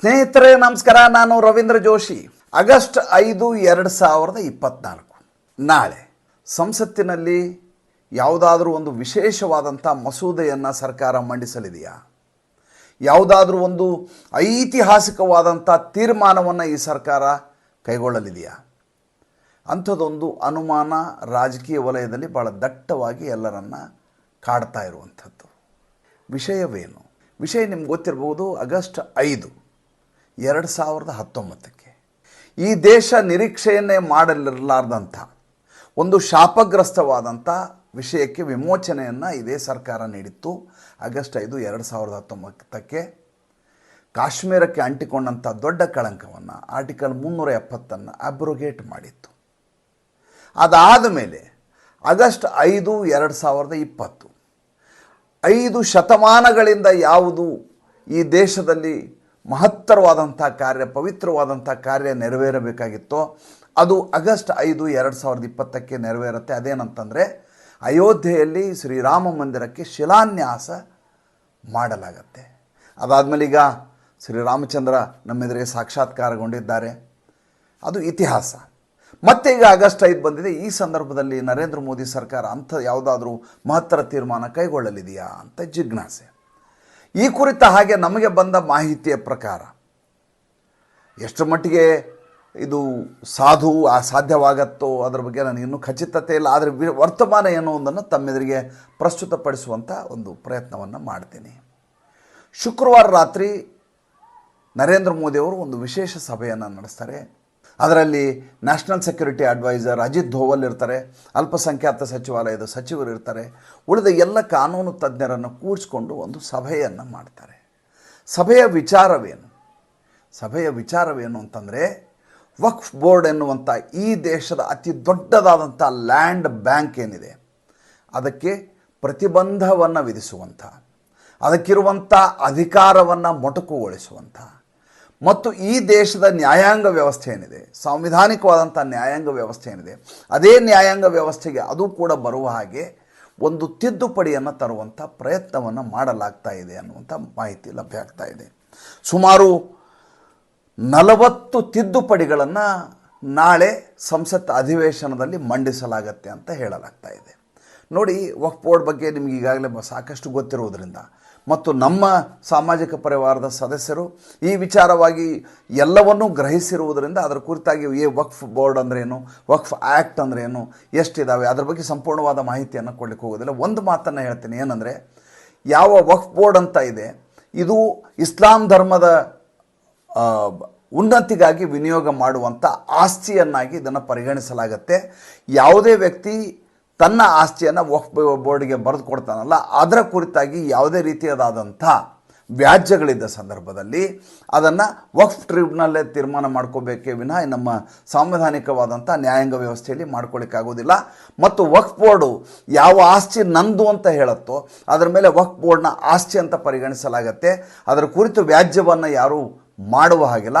ಸ್ನೇಹಿತರೆ, ನಮಸ್ಕಾರ. ನಾನು ರವೀಂದ್ರ ಜೋಶಿ. ಆಗಸ್ಟ್ ಐದು, ಎರಡು ಸಾವಿರದ ಇಪ್ಪತ್ನಾಲ್ಕು. ನಾಳೆ ಸಂಸತ್ತಿನಲ್ಲಿ ಯಾವುದಾದ್ರೂ ಒಂದು ವಿಶೇಷವಾದಂಥ ಮಸೂದೆಯನ್ನು ಸರ್ಕಾರ ಮಂಡಿಸಲಿದೆಯಾ? ಯಾವುದಾದ್ರೂ ಒಂದು ಐತಿಹಾಸಿಕವಾದಂಥ ತೀರ್ಮಾನವನ್ನು ಈ ಸರ್ಕಾರ ಕೈಗೊಳ್ಳಲಿದೆಯಾ? ಅಂಥದ್ದೊಂದು ಅನುಮಾನ ರಾಜಕೀಯ ವಲಯದಲ್ಲಿ ಭಾಳ ದಟ್ಟವಾಗಿ ಎಲ್ಲರನ್ನ ಕಾಡ್ತಾ ಇರುವಂಥದ್ದು. ವಿಷಯವೇನು? ವಿಷಯ ನಿಮ್ಗೆ ಗೊತ್ತಿರಬಹುದು, ಆಗಸ್ಟ್ ಐದು. ಎರಡು ಸಾವಿರದ ಹತ್ತೊಂಬತ್ತಕ್ಕೆ. ಈ ದೇಶ ನಿರೀಕ್ಷೆಯನ್ನೇ ಮಾಡಲಿರಲಾರ್ದಂಥ, ಒಂದು ಶಾಪಗ್ರಸ್ತವಾದಂಥ ವಿಷಯಕ್ಕೆ ವಿಮೋಚನೆಯನ್ನು ಇದೇ ಸರ್ಕಾರ ನೀಡಿತ್ತು. ಆಗಸ್ಟ್ ಐದು, ಎರಡು ಸಾವಿರದ ಹತ್ತೊಂಬತ್ತಕ್ಕೆ ಕಾಶ್ಮೀರಕ್ಕೆ ಅಂಟಿಕೊಂಡಂಥ ದೊಡ್ಡ ಕಳಂಕವನ್ನು ಆರ್ಟಿಕಲ್ ಮುನ್ನೂರ ಎಪ್ಪತ್ತನ್ನು ಅಬ್ರೊಗೇಟ್ ಮಾಡಿತ್ತು. ಅದಾದ ಮೇಲೆ ಆಗಸ್ಟ್ ಐದು, ಎರಡು ಸಾವಿರದ ಇಪ್ಪತ್ತು, ಐದು ಶತಮಾನಗಳಿಂದ ಯಾವುದು ಈ ದೇಶದಲ್ಲಿ ಮಹತ್ತರವಾದಂಥ ಕಾರ್ಯ ಪವಿತ್ರವಾದಂಥ ಕಾರ್ಯ ನೆರವೇರಬೇಕಾಗಿತ್ತೋ, ಅದು ಆಗಸ್ಟ್ ಐದು ಎರಡು ಸಾವಿರದ ಇಪ್ಪತ್ತಕ್ಕೆ ನೆರವೇರುತ್ತೆ. ಅದೇನಂತಂದರೆ, ಅಯೋಧ್ಯೆಯಲ್ಲಿ ಶ್ರೀರಾಮ ಮಂದಿರಕ್ಕೆ ಶಿಲಾನ್ಯಾಸ ಮಾಡಲಾಗತ್ತೆ. ಅದಾದಮೇಲೆ ಈಗ ಶ್ರೀರಾಮಚಂದ್ರ ನಮ್ಮೆದುರಿಗೆ ಸಾಕ್ಷಾತ್ಕಾರಗೊಂಡಿದ್ದಾರೆ. ಅದು ಇತಿಹಾಸ. ಮತ್ತೆ ಈಗ ಆಗಸ್ಟ್ ಐದು ಬಂದಿದೆ. ಈ ಸಂದರ್ಭದಲ್ಲಿ ನರೇಂದ್ರ ಮೋದಿ ಸರ್ಕಾರ ಅಂಥ ಯಾವುದಾದ್ರೂ ಮಹತ್ತರ ತೀರ್ಮಾನ ಕೈಗೊಳ್ಳಲಿದೆಯಾ ಅಂತ ಜಿಜ್ಞಾಸೆ. ಈ ಕುರಿತ ಹಾಗೆ ನಮಗೆ ಬಂದ ಮಾಹಿತಿಯ ಪ್ರಕಾರ ಎಷ್ಟು ಮಟ್ಟಿಗೆ ಇದು ಸಾಧು ಸಾಧ್ಯವಾಗತ್ತೋ ಅದರ ಬಗ್ಗೆ ನನಗೆ ಇನ್ನೂ ಖಚಿತತೆ ಇಲ್ಲ. ಆದರೆ ವರ್ತಮಾನ ಏನೋ ಒಂದನ್ನು ತಮ್ಮೆದುರಿಗೆ ಪ್ರಸ್ತುತಪಡಿಸುವಂಥ ಒಂದು ಪ್ರಯತ್ನವನ್ನು ಮಾಡ್ತೀನಿ. ಶುಕ್ರವಾರ ರಾತ್ರಿ ನರೇಂದ್ರ ಮೋದಿಯವರು ಒಂದು ವಿಶೇಷ ಸಭೆಯನ್ನು ನಡೆಸ್ತಾರೆ. ಅದರಲ್ಲಿ national security adviser Ajit Doval ಇರ್ತಾರೆ, ಅಲ್ಪಸಂಖ್ಯಾತ ಸಚಿವಾಲಯದ ಸಚಿವರು ಇರ್ತಾರೆ. ಉಳಿದ ಎಲ್ಲ ಕಾನೂನು ತಜ್ಞರನ್ನು ಕೂಡಿಸ್ಕೊಂಡು ಒಂದು ಸಭೆಯನ್ನು ಮಾಡ್ತಾರೆ. ಸಭೆಯ ವಿಚಾರವೇನು? ಸಭೆಯ ವಿಚಾರವೇನು ಅಂತಂದರೆ, ವಕ್ಫ್ ಬೋರ್ಡ್ ಎನ್ನುವಂಥ ಈ ದೇಶದ ಅತಿ ದೊಡ್ಡದಾದಂಥ ಲ್ಯಾಂಡ್ ಬ್ಯಾಂಕ್ ಏನಿದೆ, ಅದಕ್ಕೆ ಪ್ರತಿಬಂಧವನ್ನು ವಿಧಿಸುವಂಥ ಅದಕ್ಕಿರುವಂಥ ಅಧಿಕಾರವನ್ನು ಮೊಟಕುಗೊಳಿಸುವಂಥ ಮತ್ತು ಈ ದೇಶದ ನ್ಯಾಯಾಂಗ ವ್ಯವಸ್ಥೆ ಏನಿದೆ, ಸಾಂವಿಧಾನಿಕವಾದಂಥ ನ್ಯಾಯಾಂಗ ವ್ಯವಸ್ಥೆ ಏನಿದೆ, ಅದೇ ನ್ಯಾಯಾಂಗ ವ್ಯವಸ್ಥೆಗೆ ಅದು ಕೂಡ ಬರುವ ಹಾಗೆ ಒಂದು ತಿದ್ದುಪಡಿಯನ್ನು ತರುವಂಥ ಪ್ರಯತ್ನವನ್ನು ಮಾಡಲಾಗ್ತಾ ಇದೆ ಅನ್ನುವಂಥ ಮಾಹಿತಿ ಲಭ್ಯ ಆಗ್ತಾ ಇದೆ. ಸುಮಾರು ನಲವತ್ತು ತಿದ್ದುಪಡಿಗಳನ್ನು ನಾಳೆ ಸಂಸತ್ ಅಧಿವೇಶನದಲ್ಲಿ ಮಂಡಿಸಲಾಗತ್ತೆ ಅಂತ ಹೇಳಲಾಗ್ತಾ ಇದೆ. ನೋಡಿ, ವಕ್ಫ್ ಬೋರ್ಡ್ ಬಗ್ಗೆ ನಿಮಗೆ ಈಗಾಗಲೇ ಸಾಕಷ್ಟು ಗೊತ್ತಿರುವುದರಿಂದ. ಮತ್ತು ನಮ್ಮ ಸಾಮಾಜಿಕ ಪರಿವಾರದ ಸದಸ್ಯರು ಈ ವಿಚಾರವಾಗಿ ಎಲ್ಲವನ್ನೂ ಗ್ರಹಿಸಿರುವುದರಿಂದ ಅದರ ಕುರಿತಾಗಿ ಏ ವಕ್ಫ್ ಬೋರ್ಡ್ ಅಂದ್ರೇನು ವಕ್ಫ್ ಆ್ಯಕ್ಟ್ ಅಂದ್ರೇನು ಎಷ್ಟಿದ್ದಾವೆ ಅದರ ಬಗ್ಗೆ ಸಂಪೂರ್ಣವಾದ ಮಾಹಿತಿಯನ್ನು ಕೊಡಲಿಕ್ಕೆ ಹೋಗೋದಿಲ್ಲ. ಒಂದು ಮಾತನ್ನು ಹೇಳ್ತೀನಿ, ಏನಂದರೆ ಯಾವ ವಕ್ಫ್ ಬೋರ್ಡ್ ಅಂತ ಇದೆ, ಇದು ಇಸ್ಲಾಂ ಧರ್ಮದ ಉನ್ನತಿಗಾಗಿ ವಿನಿಯೋಗ ಮಾಡುವಂಥ ಆಸ್ತಿಯನ್ನಾಗಿ ಇದನ್ನು ಪರಿಗಣಿಸಲಾಗತ್ತೆ. ಯಾವುದೇ ವ್ಯಕ್ತಿ ತನ್ನ ಆಸ್ತಿಯನ್ನು ವಕ್ಫ್ ಬೋರ್ಡ್ಗೆ ಬರೆದು ಕೊಡ್ತಾನಲ್ಲ, ಅದರ ಕುರಿತಾಗಿ ಯಾವುದೇ ರೀತಿಯಾದಂಥ ವ್ಯಾಜ್ಯಗಳಿದ್ದ ಸಂದರ್ಭದಲ್ಲಿ ಅದನ್ನು ವಕ್ಫ್ ಟ್ರಿಬ್ಯುನಲ್ಲೇ ತೀರ್ಮಾನ ಮಾಡ್ಕೋಬೇಕೇ ವಿನಃ ನಮ್ಮ ಸಾಂವಿಧಾನಿಕವಾದಂಥ ನ್ಯಾಯಾಂಗ ವ್ಯವಸ್ಥೆಯಲ್ಲಿ ಮಾಡ್ಕೊಳ್ಳಿಕ್ಕಾಗೋದಿಲ್ಲ ಮತ್ತು ವಕ್ಫ್ ಬೋರ್ಡು ಯಾವ ಆಸ್ತಿ ನಂದು ಅಂತ ಹೇಳುತ್ತೋ, ಅದರ ಮೇಲೆ ವಕ್ಫ್ ಬೋರ್ಡ್ನ ಆಸ್ತಿ ಅಂತ ಪರಿಗಣಿಸಲಾಗತ್ತೆ. ಅದರ ಕುರಿತು ವ್ಯಾಜ್ಯವನ್ನು ಯಾರೂ ಮಾಡುವ ಹಾಗಿಲ್ಲ.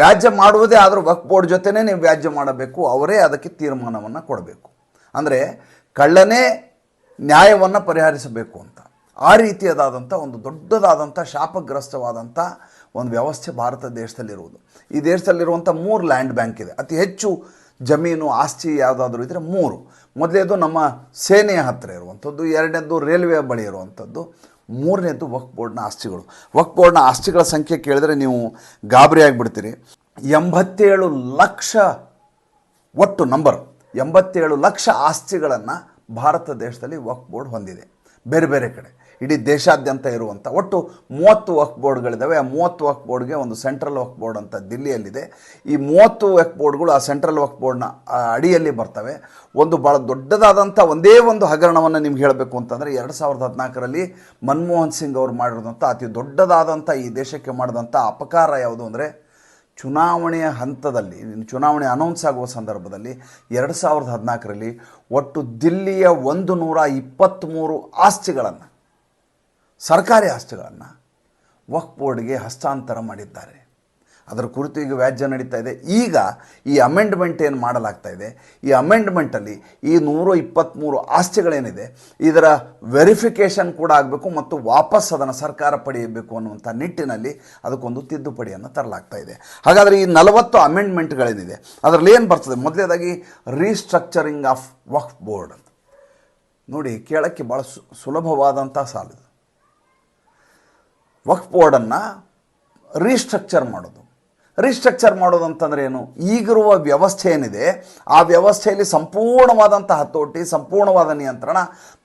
ವ್ಯಾಜ್ಯ ಮಾಡುವುದೇ ಆದರೂ ವಕ್ಫ್ ಬೋರ್ಡ್ ಜೊತೆನೇ ನೀವು ವ್ಯಾಜ್ಯ ಮಾಡಬೇಕು, ಅವರೇ ಅದಕ್ಕೆ ತೀರ್ಮಾನವನ್ನು ಕೊಡಬೇಕು. ಅಂದರೆ ಕಳ್ಳನೇ ನ್ಯಾಯವನ್ನು ಪರಿಹರಿಸಬೇಕು ಅಂತ. ಆ ರೀತಿಯದಾದಂಥ ಒಂದು ದೊಡ್ಡದಾದಂಥ ಶಾಪಗ್ರಸ್ತವಾದಂಥ ಒಂದು ವ್ಯವಸ್ಥೆ ಭಾರತ ದೇಶದಲ್ಲಿರುವುದು. ಈ ದೇಶದಲ್ಲಿರುವಂಥ ಮೂರು ಲ್ಯಾಂಡ್ ಬ್ಯಾಂಕ್ ಇದೆ. ಅತಿ ಹೆಚ್ಚು ಜಮೀನು, ಆಸ್ತಿ ಯಾವುದಾದ್ರೂ ಇದ್ದರೆ ಮೂರು. ಮೊದಲೇದು ನಮ್ಮ ಸೇನೆಯ ಹತ್ತಿರ ಇರುವಂಥದ್ದು, ಎರಡನೇದು ರೈಲ್ವೆ ಬಳಿ ಇರುವಂಥದ್ದು, ಮೂರನೇದು ವಕ್ಫ್ ಬೋರ್ಡ್ನ ಆಸ್ತಿಗಳು. ವಕ್ಫ್ ಬೋರ್ಡ್ನ ಆಸ್ತಿಗಳ ಸಂಖ್ಯೆ ಕೇಳಿದರೆ ನೀವು ಗಾಬರಿ ಆಗಿಬಿಡ್ತೀರಿ. ಎಂಬತ್ತೇಳು ಲಕ್ಷ ಒಟ್ಟು ನಂಬರ್. ಎಂಬತ್ತೇಳು ಲಕ್ಷ ಆಸ್ತಿಗಳನ್ನು ಭಾರತ ದೇಶದಲ್ಲಿ ವಕ್ ಬೋರ್ಡ್ ಹೊಂದಿದೆ. ಬೇರೆ ಬೇರೆ ಕಡೆ. ಇಡೀ ದೇಶಾದ್ಯಂತ ಇರುವಂಥ ಒಟ್ಟು ಮೂವತ್ತು ವಕ್ ಬೋರ್ಡ್ಗಳಿದ್ದಾವೆ ಆ ಮೂವತ್ತು ವಕ್ ಬೋರ್ಡ್ಗೆ ಒಂದು ಸೆಂಟ್ರಲ್ ವಕ್ ಬೋರ್ಡ್ ಅಂತ ದಿಲ್ಲಿಯಲ್ಲಿದೆ. ಈ ಮೂವತ್ತು ವಕ್ ಬೋರ್ಡ್ಗಳು ಆ ಸೆಂಟ್ರಲ್ ವಕ್ ಬೋರ್ಡ್ನ ಅಡಿಯಲ್ಲಿ ಬರ್ತವೆ. ಒಂದು ಭಾಳ ದೊಡ್ಡದಾದಂಥ ಒಂದೇ ಒಂದು ಹಗರಣವನ್ನು ನಿಮ್ಗೆ ಹೇಳಬೇಕು ಅಂತಂದರೆ ಎರಡು ಸಾವಿರದ ಹದಿನಾಲ್ಕರಲ್ಲಿ ಮನಮೋಹನ್ ಸಿಂಗ್ ಅವರು ಮಾಡಿರೋದಂಥ ಅತಿ ದೊಡ್ಡದಾದಂಥ ಈ ದೇಶಕ್ಕೆ ಮಾಡಿದಂಥ ಅಪಕಾರ ಯಾವುದು ಅಂದರೆ ಚುನಾವಣೆಯ ಹಂತದಲ್ಲಿ, ಚುನಾವಣೆ ಅನೌನ್ಸ್ ಆಗುವ ಸಂದರ್ಭದಲ್ಲಿ ಎರಡು ಸಾವಿರದ ಹದಿನಾಲ್ಕರಲ್ಲಿ ಒಟ್ಟು ದಿಲ್ಲಿಯ ಒಂದು ನೂರ ಇಪ್ಪತ್ತ್ಮೂರು ಆಸ್ತಿಗಳನ್ನು, ಸರ್ಕಾರಿ ಆಸ್ತಿಗಳನ್ನು ವಕ್ಫ್ ಬೋರ್ಡ್ಗೆ ಹಸ್ತಾಂತರ ಮಾಡಿದ್ದಾರೆ. ಅದರ ಕುರಿತು ಈಗ ವ್ಯಾಜ್ಯ ನಡೀತಾ ಇದೆ. ಈಗ ಈ ಅಮೆಂಡ್ಮೆಂಟ್ ಏನು ಮಾಡಲಾಗ್ತಾ ಇದೆ? ಈ ಅಮೆಂಡ್ಮೆಂಟಲ್ಲಿ ಈ ನೂರ ಇಪ್ಪತ್ತ್ಮೂರು ಆಸ್ತಿಗಳೇನಿದೆ, ಇದರ ವೆರಿಫಿಕೇಷನ್ ಕೂಡ ಆಗಬೇಕು ಮತ್ತು ವಾಪಸ್ ಅದನ್ನು ಸರ್ಕಾರ ಪಡೆಯಬೇಕು ಅನ್ನುವಂಥ ನಿಟ್ಟಿನಲ್ಲಿ ಅದಕ್ಕೊಂದು ತಿದ್ದುಪಡಿಯನ್ನು ತರಲಾಗ್ತಾ ಇದೆ. ಹಾಗಾದರೆ ಈ ನಲವತ್ತು ಅಮೆಂಡ್ಮೆಂಟ್ಗಳೇನಿದೆ ಅದರಲ್ಲಿ ಏನು ಬರ್ತದೆ? ಮೊದಲನೇದಾಗಿ ರೀಸ್ಟ್ರಕ್ಚರಿಂಗ್ ಆಫ್ ವಕ್ಫ್ ಬೋರ್ಡ್ ಅಂತ ನೋಡಿ, ಕೇಳೋಕ್ಕೆ ಭಾಳ ಸುಲಭವಾದಂಥ ಸಾಲಿದು ವಕ್ಫ್ ಬೋರ್ಡನ್ನು ರೀಸ್ಟ್ರಕ್ಚರ್ ಮಾಡೋದು. ರೀಸ್ಟ್ರಕ್ಚರ್ ಮಾಡೋದು ಅಂತಂದ್ರೆ ಏನು? ಈಗಿರುವ ವ್ಯವಸ್ಥೆ ಏನಿದೆ, ಆ ವ್ಯವಸ್ಥೆಯಲ್ಲಿ ಸಂಪೂರ್ಣವಾದಂಥ ಹತೋಟಿ, ಸಂಪೂರ್ಣವಾದ ನಿಯಂತ್ರಣ,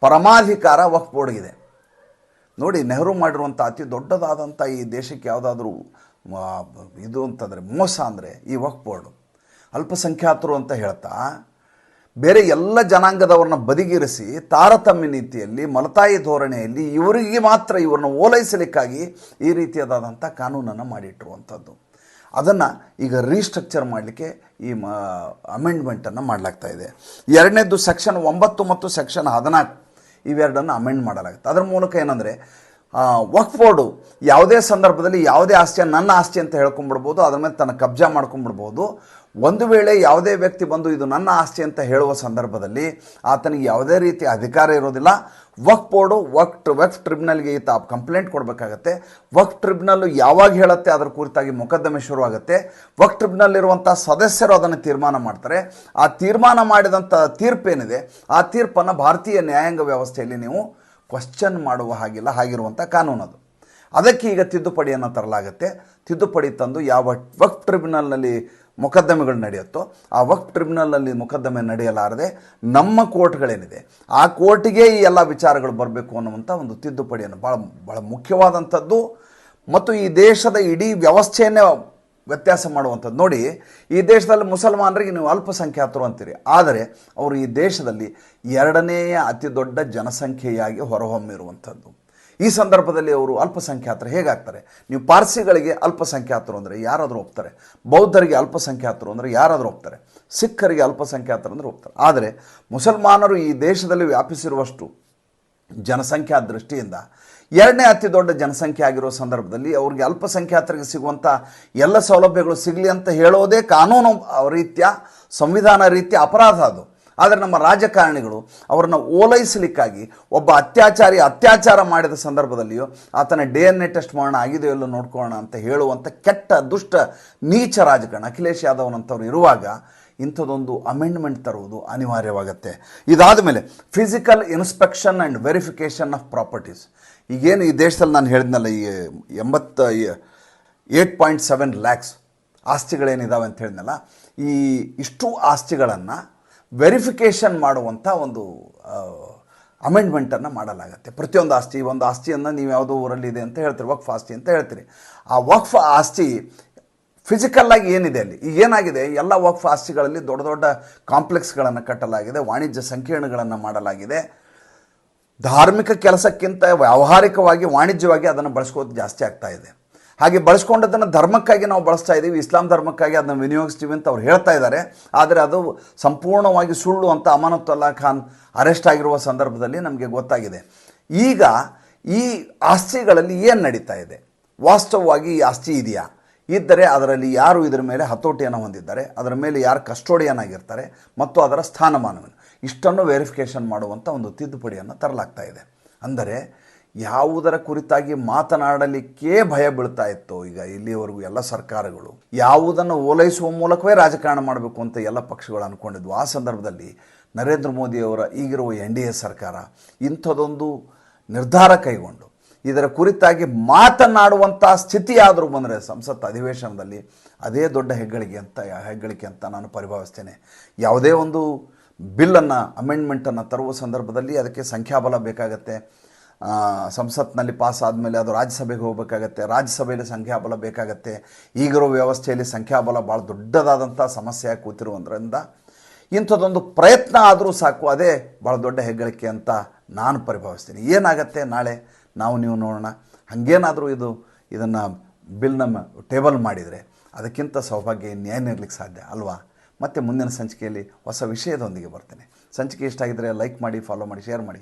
ಪರಮಾಧಿಕಾರ ವಕ್ಫ್ ಬೋರ್ಡ್ಗಿದೆ ನೋಡಿ, ನೆಹರು ಮಾಡಿರುವಂಥ ಅತಿ ದೊಡ್ಡದಾದಂಥ ಈ ದೇಶಕ್ಕೆ ಯಾವುದಾದ್ರೂ ಇದು ಅಂತಂದರೆ ಮೋಸ ಅಂದರೆ ಈ ವಕ್ಫ್ ಬೋರ್ಡು ಅಲ್ಪಸಂಖ್ಯಾತರು ಅಂತ ಹೇಳ್ತಾ, ಬೇರೆ ಎಲ್ಲ ಜನಾಂಗದವ್ರನ್ನ ಬದಿಗಿರಿಸಿ, ತಾರತಮ್ಯ ನೀತಿಯಲ್ಲಿ, ಮಲತಾಯಿ ಧೋರಣೆಯಲ್ಲಿ, ಇವರಿಗೆ ಮಾತ್ರ ಇವ್ರನ್ನ ಓಲೈಸಲಿಕ್ಕಾಗಿ ಈ ರೀತಿಯಾದಂಥ ಕಾನೂನನ್ನು ಮಾಡಿಟ್ಟಿರುವಂಥದ್ದು ಅದನ್ನು ಈಗ ರೀಸ್ಟ್ರಕ್ಚರ್ ಮಾಡಲಿಕ್ಕೆ ಈ ಅಮೆಂಡ್ಮೆಂಟನ್ನು ಮಾಡಲಾಗ್ತಾ ಇದೆ. ಎರಡನೇದು ಸೆಕ್ಷನ್ ಒಂಬತ್ತು ಮತ್ತು ಸೆಕ್ಷನ್ ಹದಿನಾಲ್ಕು ಇವೆರಡನ್ನು ಅಮೆಂಡ್ ಮಾಡಲಾಗುತ್ತೆ. ಅದರ ಮೂಲಕ ಏನಂದರೆ ವಕ್ಫ್ ಬೋರ್ಡು ಯಾವುದೇ ಸಂದರ್ಭದಲ್ಲಿ ಯಾವುದೇ ಆಸ್ತಿಯನ್ನು ನನ್ನ ಆಸ್ತಿ ಅಂತ ಹೇಳ್ಕೊಂಬಿಡ್ಬೋದು ಅದ್ರ ಮೇಲೆ ತನ್ನ ಕಬ್ಜಾ ಮಾಡ್ಕೊಂಡ್ಬಿಡ್ಬೋದು. ಒಂದು ವೇಳೆ ಯಾವುದೇ ವ್ಯಕ್ತಿ ಬಂದು ಇದು ನನ್ನ ಆಸ್ತಿ ಅಂತ ಹೇಳುವ ಸಂದರ್ಭದಲ್ಲಿ ಆತನಿಗೆ ಯಾವುದೇ ರೀತಿ ಅಧಿಕಾರ ಇರೋದಿಲ್ಲ ವಕ್ ಬೋರ್ಡು ವಕ್ ವಕ್ಫ್ ಟ್ರಿಬ್ಯುನಲ್ಗೆ ಈತ ಕಂಪ್ಲೇಂಟ್ ಕೊಡಬೇಕಾಗತ್ತೆ. ವಕ್ ಟ್ರಿಬ್ಯುನಲ್ ಯಾವಾಗ ಹೇಳುತ್ತೆ ಅದರ ಕುರಿತಾಗಿ ಮೊಕದ್ದಮೆ ಶುರುವಾಗುತ್ತೆ. ವಕ್ ಟ್ರಿಬ್ಯುನಲ್ ಇರುವಂಥ ಸದಸ್ಯರು ಅದನ್ನು ತೀರ್ಮಾನ ಮಾಡ್ತಾರೆ. ಆ ತೀರ್ಮಾನ ಮಾಡಿದಂಥ ತೀರ್ಪೇನಿದೆ, ಆ ತೀರ್ಪನ್ನು ಭಾರತೀಯ ನ್ಯಾಯಾಂಗ ವ್ಯವಸ್ಥೆಯಲ್ಲಿ ನೀವು ಕ್ವಶ್ಚನ್ ಮಾಡುವ ಹಾಗಿಲ್ಲ ಹಾಗಿರುವಂಥ ಕಾನೂನು ಅದಕ್ಕೆ ಈಗ ತಿದ್ದುಪಡಿಯನ್ನು ತರಲಾಗುತ್ತೆ. ತಿದ್ದುಪಡಿ ತಂದು ಯಾವ ವಕ್ಫ್ ಟ್ರಿಬ್ಯುನಲ್ನಲ್ಲಿ ಮೊಕದ್ದಮೆಗಳು ನಡೆಯುತ್ತೋ, ಆ ವಕ್ಫ್ ಟ್ರಿಬ್ಯುನಲ್ನಲ್ಲಿ ಮೊಕದ್ದಮೆ ನಡೆಯಲಾರದೆ ನಮ್ಮ ಕೋರ್ಟ್ಗಳೇನಿದೆ, ಆ ಕೋರ್ಟಿಗೆ ಈ ಎಲ್ಲ ವಿಚಾರಗಳು ಬರಬೇಕು ಅನ್ನುವಂಥ ಒಂದು ತಿದ್ದುಪಡಿಯನ್ನು ಭಾಳ ಭಾಳ ಮುಖ್ಯವಾದಂಥದ್ದು. ಮತ್ತು ಈ ದೇಶದ ಇಡೀ ವ್ಯವಸ್ಥೆಯನ್ನೇ ವ್ಯತ್ಯಾಸ ಮಾಡುವಂಥದ್ದು. ನೋಡಿ, ಈ ದೇಶದಲ್ಲಿ ಮುಸಲ್ಮಾನರಿಗೆ ನೀವು ಅಲ್ಪಸಂಖ್ಯಾತರು ಅಂತೀರಿ. ಆದರೆ ಅವರು ಈ ದೇಶದಲ್ಲಿ ಎರಡನೆಯ ಅತಿ ದೊಡ್ಡ ಜನಸಂಖ್ಯೆಯಾಗಿ ಹೊರಹೊಮ್ಮಿರುವಂಥದ್ದು. ಈ ಸಂದರ್ಭದಲ್ಲಿ ಅವರು ಅಲ್ಪಸಂಖ್ಯಾತರು ಹೇಗಾಗ್ತಾರೆ? ನೀವು ಪಾರ್ಸಿಗಳಿಗೆ ಅಲ್ಪಸಂಖ್ಯಾತರು ಅಂದರೆ ಯಾರಾದರೂ ಒಪ್ತಾರೆ. ಬೌದ್ಧರಿಗೆ ಅಲ್ಪಸಂಖ್ಯಾತರು ಅಂದರೆ ಯಾರಾದರೂ ಒಪ್ತಾರೆ. ಸಿಖ್ಖರಿಗೆ ಅಲ್ಪಸಂಖ್ಯಾತರು ಅಂದರೆ ಒಪ್ತಾರೆ. ಆದರೆ ಮುಸಲ್ಮಾನರು ಈ ದೇಶದಲ್ಲಿ ವ್ಯಾಪಿಸಿರುವಷ್ಟು ಜನಸಂಖ್ಯಾ ದೃಷ್ಟಿಯಿಂದ ಎರಡನೇ ಅತಿ ದೊಡ್ಡ ಜನಸಂಖ್ಯೆ ಆಗಿರೋ ಸಂದರ್ಭದಲ್ಲಿ ಅವ್ರಿಗೆ ಅಲ್ಪಸಂಖ್ಯಾತರಿಗೆ ಸಿಗುವಂಥ ಎಲ್ಲ ಸೌಲಭ್ಯಗಳು ಸಿಗಲಿ ಅಂತ ಹೇಳೋದೇ ಕಾನೂನು ರೀತಿಯ, ಸಂವಿಧಾನ ರೀತಿಯ ಅಪರಾಧ ಅದು. ಆದರೆ ನಮ್ಮ ರಾಜಕಾರಣಿಗಳು ಅವರನ್ನು ಓಲೈಸಲಿಕ್ಕಾಗಿ ಒಬ್ಬ ಅತ್ಯಾಚಾರಿ ಅತ್ಯಾಚಾರ ಮಾಡಿದ ಸಂದರ್ಭದಲ್ಲಿಯೂ ಆತನ ಡಿ ಎನ್ ಎ ಟೆಸ್ಟ್ ಮಾಡೋಣ ಆಗಿದೆಯೋ ಎಲ್ಲೋ ನೋಡ್ಕೊಳ್ಳೋಣ ಅಂತ ಹೇಳುವಂಥ ಕೆಟ್ಟ, ದುಷ್ಟ, ನೀಚ ರಾಜಕಾರಣ. ಅಖಿಲೇಶ್ ಯಾದವ್ನಂಥವ್ರು ಇರುವಾಗ ಇಂಥದ್ದೊಂದು ಅಮೆಂಡ್ಮೆಂಟ್ ತರುವುದು ಅನಿವಾರ್ಯವಾಗುತ್ತೆ. ಇದಾದ ಮೇಲೆ physical inspection and verification of properties ಈಗೇನು ಈ ದೇಶದಲ್ಲಿ ನಾನು ಹೇಳಿದ್ನಲ್ಲ, ಈ ಎಂಬತ್ತ ಏಟ್ ಪಾಯಿಂಟ್ ಸೆವೆನ್ ಲ್ಯಾಕ್ಸ್ ಆಸ್ತಿಗಳೇನಿದ್ದಾವೆ ಅಂತ ಹೇಳಿದ್ನಲ್ಲ, ಈ ಇಷ್ಟು ಆಸ್ತಿಗಳನ್ನು ವೆರಿಫಿಕೇಷನ್ ಮಾಡುವಂಥ ಒಂದು ಅಮೆಂಡ್ಮೆಂಟನ್ನು ಮಾಡಲಾಗುತ್ತೆ. ಪ್ರತಿಯೊಂದು ಆಸ್ತಿ, ಒಂದು ಆಸ್ತಿಯನ್ನು ನೀವು ಯಾವುದೋ ಊರಲ್ಲಿ ಇದೆ ಅಂತ ಹೇಳ್ತೀರಿ, ವಕ್ಫ್ ಆಸ್ತಿ ಅಂತ ಹೇಳ್ತೀರಿ. ಆ ವಕ್ಫ್ ಆಸ್ತಿ ಫಿಸಿಕಲ್ಲಾಗಿ ಏನಿದೆ ಅಲ್ಲಿ? ಈಗ ಏನಾಗಿದೆ? ಎಲ್ಲ ವಕ್ಫ್ ಆಸ್ತಿಗಳಲ್ಲಿ ದೊಡ್ಡ ದೊಡ್ಡ ಕಾಂಪ್ಲೆಕ್ಸ್ಗಳನ್ನು ಕಟ್ಟಲಾಗಿದೆ, ವಾಣಿಜ್ಯ ಸಂಕೀರ್ಣಗಳನ್ನು ಮಾಡಲಾಗಿದೆ. ಧಾರ್ಮಿಕ ಕೆಲಸಕ್ಕಿಂತ ವ್ಯಾವಹಾರಿಕವಾಗಿ, ವಾಣಿಜ್ಯವಾಗಿ ಅದನ್ನು ಬಳಸ್ಕೋದು ಜಾಸ್ತಿ ಆಗ್ತಾ ಇದೆ. ಹಾಗೆ ಬಳಸ್ಕೊಂಡದನ್ನು ಧರ್ಮಕ್ಕಾಗಿ ನಾವು ಬಳಸ್ತಾ ಇದ್ದೀವಿ. ಇಸ್ಲಾಂ ಧರ್ಮಕ್ಕಾಗಿ ಅದನ್ನು ವಿನಿಯೋಗಿಸ್ತೀವಿ ಅಂತ ಅವ್ರು ಹೇಳ್ತಾ ಇದ್ದಾರೆ. ಆದರೆ ಅದು ಸಂಪೂರ್ಣವಾಗಿ ಸುಳ್ಳು ಅಂತ ಅಮಾನತುಲ್ಲಾ ಖಾನ್ ಅರೆಸ್ಟ್ ಆಗಿರುವ ಸಂದರ್ಭದಲ್ಲಿ ನಮಗೆ ಗೊತ್ತಾಗಿದೆ. ಈಗ ಈ ಆಸ್ತಿಗಳಲ್ಲಿ ಏನು ನಡೀತಾ ಇದೆ? ವಾಸ್ತವವಾಗಿ ಈ ಆಸ್ತಿ ಇದೆಯಾ? ಇದ್ದರೆ ಅದರಲ್ಲಿ ಯಾರು ಇದರ ಮೇಲೆ ಹತೋಟಿಯನ್ನು ಹೊಂದಿದ್ದಾರೆ? ಅದರ ಮೇಲೆ ಯಾರು ಕಸ್ಟೋಡಿಯನ್ ಆಗಿರ್ತಾರೆ? ಮತ್ತು ಅದರ ಸ್ಥಾನಮಾನವನ್ನು. ಇಷ್ಟನ್ನು ವೆರಿಫಿಕೇಷನ್ ಮಾಡುವಂಥ ಒಂದು ತಿದ್ದುಪಡಿಯನ್ನು ತರಲಾಗ್ತಾ ಇದೆ. ಅಂದರೆ ಯಾವುದರ ಕುರಿತಾಗಿ ಮಾತನಾಡಲಿಕ್ಕೆ ಭಯ ಬೀಳ್ತಾ ಇತ್ತು. ಈಗ ಇಲ್ಲಿವರೆಗೂ ಎಲ್ಲ ಸರ್ಕಾರಗಳು ಯಾವುದನ್ನು ಓಲೈಸುವ ಮೂಲಕವೇ ರಾಜಕಾರಣ ಮಾಡಬೇಕು ಅಂತ ಎಲ್ಲ ಪಕ್ಷಗಳು ಅಂದ್ಕೊಂಡಿದ್ವು ಆ ಸಂದರ್ಭದಲ್ಲಿ ನರೇಂದ್ರ ಮೋದಿಯವರ ಈಗಿರುವ ಎನ್ ಡಿ ಎ ಸರ್ಕಾರ ಇಂಥದ್ದೊಂದು ನಿರ್ಧಾರ ಕೈಗೊಂಡು, ಇದರ ಕುರಿತಾಗಿ ಮಾತನಾಡುವಂಥ ಸ್ಥಿತಿಯಾದರೂ ಬಂದರೆ ಸಂಸತ್ ಅಧಿವೇಶನದಲ್ಲಿ ಅದೇ ದೊಡ್ಡ ಹೆಗ್ಗಳಿಕೆ ಅಂತ ಹೆಗ್ಗಳಿಕೆ ಅಂತ ನಾನು ಪರಿಭಾವಿಸ್ತೇನೆ. ಯಾವುದೇ ಒಂದು ಬಿಲ್ಲನ್ನು ಅಮೆಂಡ್ಮೆಂಟನ್ನು ತರುವ ಸಂದರ್ಭದಲ್ಲಿ ಅದಕ್ಕೆ ಸಂಖ್ಯಾಬಲ ಬೇಕಾಗತ್ತೆ. ಸಂಸತ್ನಲ್ಲಿ ಪಾಸ್ ಆದಮೇಲೆ ಅದು ರಾಜ್ಯಸಭೆಗೆ ಹೋಗಬೇಕಾಗತ್ತೆ. ರಾಜ್ಯಸಭೆಯಲ್ಲಿ ಸಂಖ್ಯಾಬಲ ಬೇಕಾಗತ್ತೆ. ಈಗಿರೋ ವ್ಯವಸ್ಥೆಯಲ್ಲಿ ಸಂಖ್ಯಾಬಲ ಭಾಳ ದೊಡ್ಡದಾದಂಥ ಸಮಸ್ಯೆಯಾಗಿ ಕೂತಿರುವುದರಿಂದ ಇಂಥದ್ದೊಂದು ಪ್ರಯತ್ನ ಆದರೂ ಸಾಕು. ಅದೇ ಭಾಳ ದೊಡ್ಡ ಹೆಗ್ಗಳಿಕೆ ಅಂತ ನಾನು ಪರಿಭಾವಿಸ್ತೀನಿ. ಏನಾಗತ್ತೆ ನಾಳೆ? ನಾವು ನೀವು ನೋಡೋಣ. ಹಾಗೇನಾದರೂ ಇದು, ಇದನ್ನು ಬಿಲ್ನ ಟೇಬಲ್ ಮಾಡಿದರೆ ಅದಕ್ಕಿಂತ ಸೌಭಾಗ್ಯ ಇನ್ನೇನಿರ್ಲಿಕ್ಕೆ ಸಾಧ್ಯ ಅಲ್ವಾ? ಮತ್ತು ಮುಂದಿನ ಸಂಚಿಕೆಯಲ್ಲಿ ಹೊಸ ವಿಷಯದೊಂದಿಗೆ ಬರ್ತೇನೆ. ಸಂಚಿಕೆ ಇಷ್ಟ ಆಗಿದ್ದರೆ ಲೈಕ್ ಮಾಡಿ, ಫಾಲೋ ಮಾಡಿ, ಶೇರ್ ಮಾಡಿ.